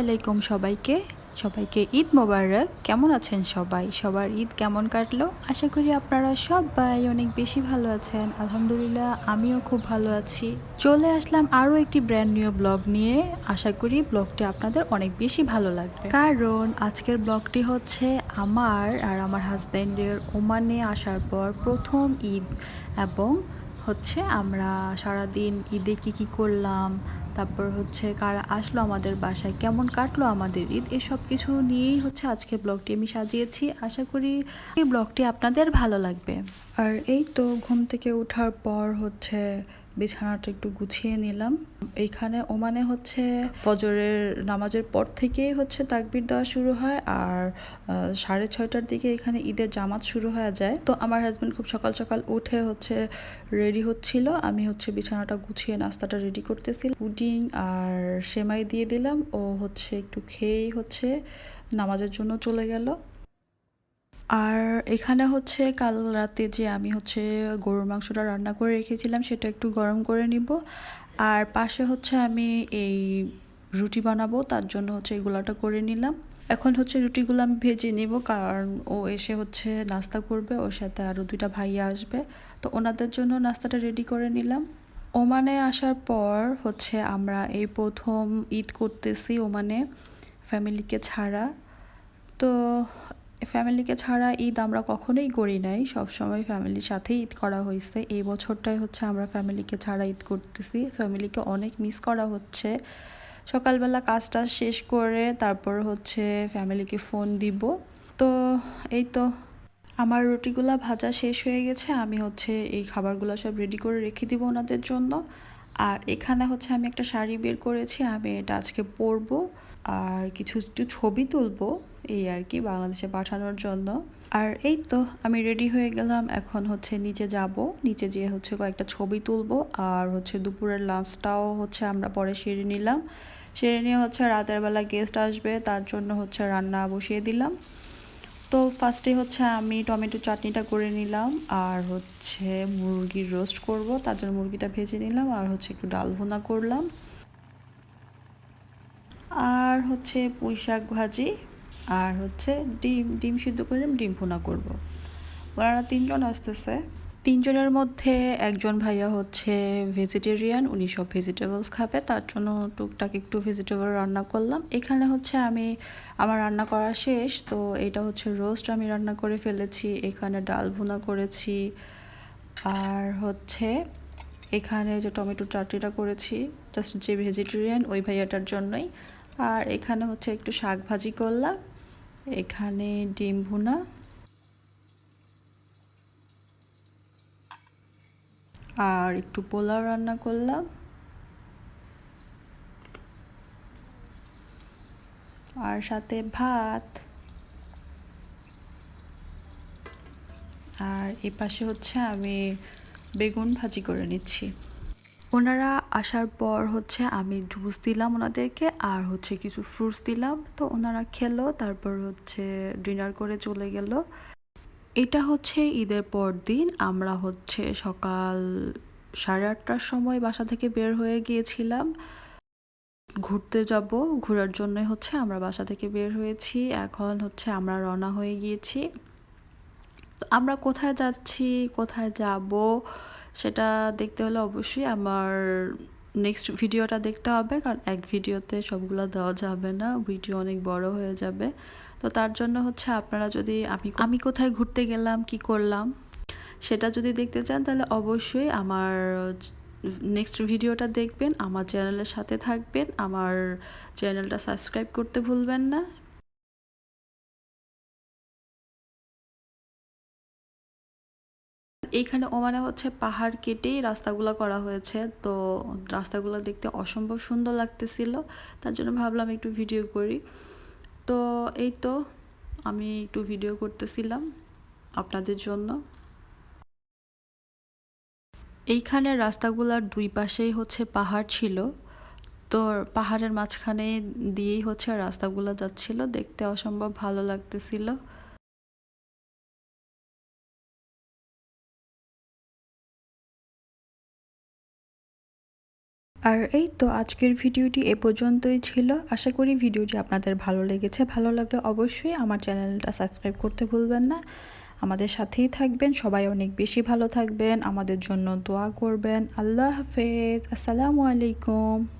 আলাইকুম সবাইকে। সবাইকে ঈদ মোবারক। কেমন আছেন সবাই? সবার ঈদ কেমন কাটলো? আশা করি আপনারা সবাই অনেক বেশি ভালো আছেন। আলহামদুলিল্লাহ, আমিও খুব ভালো আছি। চলে আসলাম আরও একটি ব্র্যান্ড নিউ ব্লগ নিয়ে। আশা করি ব্লগটি আপনাদের অনেক বেশি ভালো লাগবে। কারণ আজকের ব্লগটি হচ্ছে আমার আর আমার হাজব্যান্ডের ওমানে আসার পর প্রথম ঈদ এবং হচ্ছে আমরা সারাদিন ঈদে কি কি করলাম, তারপর হচ্ছে কারা আসলো আমাদের বাসায়, কেমন কাটলো আমাদের ঈদ, এসব কিছু নিয়েই হচ্ছে আজকে ব্লগটি আমি সাজিয়েছি। আশা করি এই ব্লগটি আপনাদের ভালো লাগবে। আর এই তো ঘুম থেকে ওঠার পর হচ্ছে বিছানাটা একটু গুছিয়ে নিলাম। এইখানে ওমানে হচ্ছে ফজরের নামাজের পর থেকেই হচ্ছে তাকবির দেওয়া শুরু হয় আর সাড়ে ছয়টার দিকে এখানে ঈদের জামাত শুরু হয়ে যায়। তো আমার হাজব্যান্ড খুব সকাল সকাল উঠে হচ্ছে রেডি হচ্ছিল। আমি হচ্ছে বিছানাটা গুছিয়ে নাস্তাটা রেডি করতেছি। পুডিং আর সেমাই দিয়ে দিলাম। ও হচ্ছে একটু খেয়েই হচ্ছে নামাজের জন্য চলে গেল। আর এখানে হচ্ছে কাল রাতে যে আমি হচ্ছে গরুর মাংসটা রান্না করে রেখেছিলাম, সেটা একটু গরম করে নিব। আর পাশে হচ্ছে আমি এই রুটি বানাবো, তার জন্য হচ্ছে এগুলাটা করে নিলাম। এখন হচ্ছে রুটিগুলো আমি ভেজে নিব, কারণ ও এসে হচ্ছে নাস্তা করবে, ওর সাথে আরও দুইটা ভাইয়া আসবে। তো ওনাদের জন্য নাস্তাটা রেডি করে নিলাম। ওমানে আসার পর হচ্ছে আমরা এই প্রথম ঈদ করতেছি ওমানে ফ্যামিলিকে ছাড়া। তো ফ্যামিলিকে ছাড়া ঈদ আমরা কখনোই করি নাই। সবসময় ফ্যামিলির সাথেই ঈদ করা হয়েছে। এই বছরটাই হচ্ছে আমরা ফ্যামিলিকে ছাড়া ঈদ করতেছি। ফ্যামিলিকে অনেক মিস করা হচ্ছে। সকালবেলা কাজটা শেষ করে তারপর হচ্ছে ফ্যামিলিকে ফোন দিব। তো এই তো আমার রুটিগুলা ভাজা শেষ হয়ে গেছে। আমি হচ্ছে এই খাবারগুলো সব রেডি করে রেখে দিব ওনাদের জন্য। আর এখানে হচ্ছে আমি একটা শাড়ি বের করেছি, আমি এটা আজকে পরবো আর কিছু একটু ছবি তুলবো এই আর কি বাংলাদেশে পাঠানোর জন্য। আর এই তো আমি রেডি হয়ে গেলাম, এখন হচ্ছে নিচে যাব, নিচে যেয়ে হচ্ছে কয়েকটা ছবি তুলবো আর হচ্ছে দুপুরের লাঞ্চটাও হচ্ছে আমরা পরে সেরে নিলাম। সেরে নিয়ে হচ্ছে রাতের বেলা গেস্ট আসবে, তার জন্য হচ্ছে রান্না বসিয়ে দিলাম। তো ফার্স্টে হচ্ছে আমি টমেটো চাটনিটা করে নিলাম, আর হচ্ছে মুরগির রোস্ট করব। তার জন্য মুরগিটা ভেজে নিলাম, আর হচ্ছে একটু ডাল ভুনা করলাম। আর হচ্ছে পুঁই শাক ভাজি, আর হচ্ছে ডিম ডিম সিদ্ধ করে ডিম ভুনা করব। ওনারা তিনজন আসতেছে। তিনজনের মধ্যে একজন ভাইয়া হচ্ছে ভেজিটেরিয়ান উনি সব ভেজিটেবলস খাবে। তার জন্য টুকটাক একটু ভেজিটেবল রান্না করলাম। এখানে হচ্ছে আমি, আমার রান্না করা শেষ, তো এটা হচ্ছে রোস্ট আমি রান্না করে ফেলেছি। এখানে ডাল ভুনা করেছি। আর হচ্ছে এখানে যে টমেটো চাটনিটা করেছি জাস্ট যে ভেজিটেরিয়ান ওই ভাইয়াটার জন্যই। আর এখানে হচ্ছে একটু শাক ভাজি করলাম। এখানে ডিম ভুনা আর একটু পোলাও রান্না করলাম। আর সাথে ভাত। আর এ পাশে হচ্ছে আমি বেগুন ভাজি করে নিচ্ছি। ওনারা আসার পর হচ্ছে আমি জুস দিলাম ওনাদেরকে আর হচ্ছে কিছু ফ্রুটস দিলাম। তো ওনারা খেলো, তারপর হচ্ছে ডিনার করে চলে গেল। এটা হচ্ছে ঈদের পর দিন আমরা হচ্ছে সকাল সাড়ে আটটার সময় বাসা থেকে বের হয়ে গিয়েছিলাম। ঘুরতে যাব। ঘোরার জন্য হচ্ছে আমরা বাসা থেকে বের হয়েছি। এখন হচ্ছে আমরা রওনা হয়ে গিয়েছি। আমরা কোথায় যাচ্ছি, কোথায় যাব সেটা দেখতে হলে অবশ্যই আমার নেক্সট ভিডিওটা দেখতে হবে। কারণ এক ভিডিওতে সবগুলো দেওয়া যাবে না। ভিডিও অনেক বড় হয়ে যাবে। তো তার জন্য হচ্ছে আপনারা যদি আমি আমি কোথায় ঘুরতে গেলাম, কি করলাম, সেটা যদি দেখতে চান, তাহলে অবশ্যই আমার নেক্সট ভিডিওটা দেখবেন, আমার চ্যানেলের সাথে থাকবেন, আমার চ্যানেলটা সাবস্ক্রাইব করতে ভুলবেন না। এইখানে ওমানে হচ্ছে পাহাড় কেটেই রাস্তাগুলো করা হয়েছে, তো রাস্তাগুলো দেখতে অসম্ভব সুন্দর লাগতেছিল, তার জন্য ভাবলাম একটু ভিডিও করি। তো এই তো, আমি একটু ভিডিও করতেছিলাম আপনাদের জন্য। এইখানে রাস্তাগুলোর দুই পাশেই হচ্ছে পাহাড় ছিল। তো পাহাড়ের মাঝখানে দিয়েই হচ্ছে রাস্তাগুলো যাচ্ছিল। দেখতে অসম্ভব ভালো লাগতেছিল। আর এই তো আজকের ভিডিওটি এ পর্যন্তই ছিল। আশা করি ভিডিওটি আপনাদের ভালো লেগেছে। ভালো লাগলে অবশ্যই আমার চ্যানেলটা সাবস্ক্রাইব করতে ভুলবেন না। আমাদের সাথেই থাকবেন। সবাই অনেক বেশি ভালো থাকবেন। আমাদের জন্য দোয়া করবেন। আল্লাহ হাফেজ। আসসালামু আলাইকুম।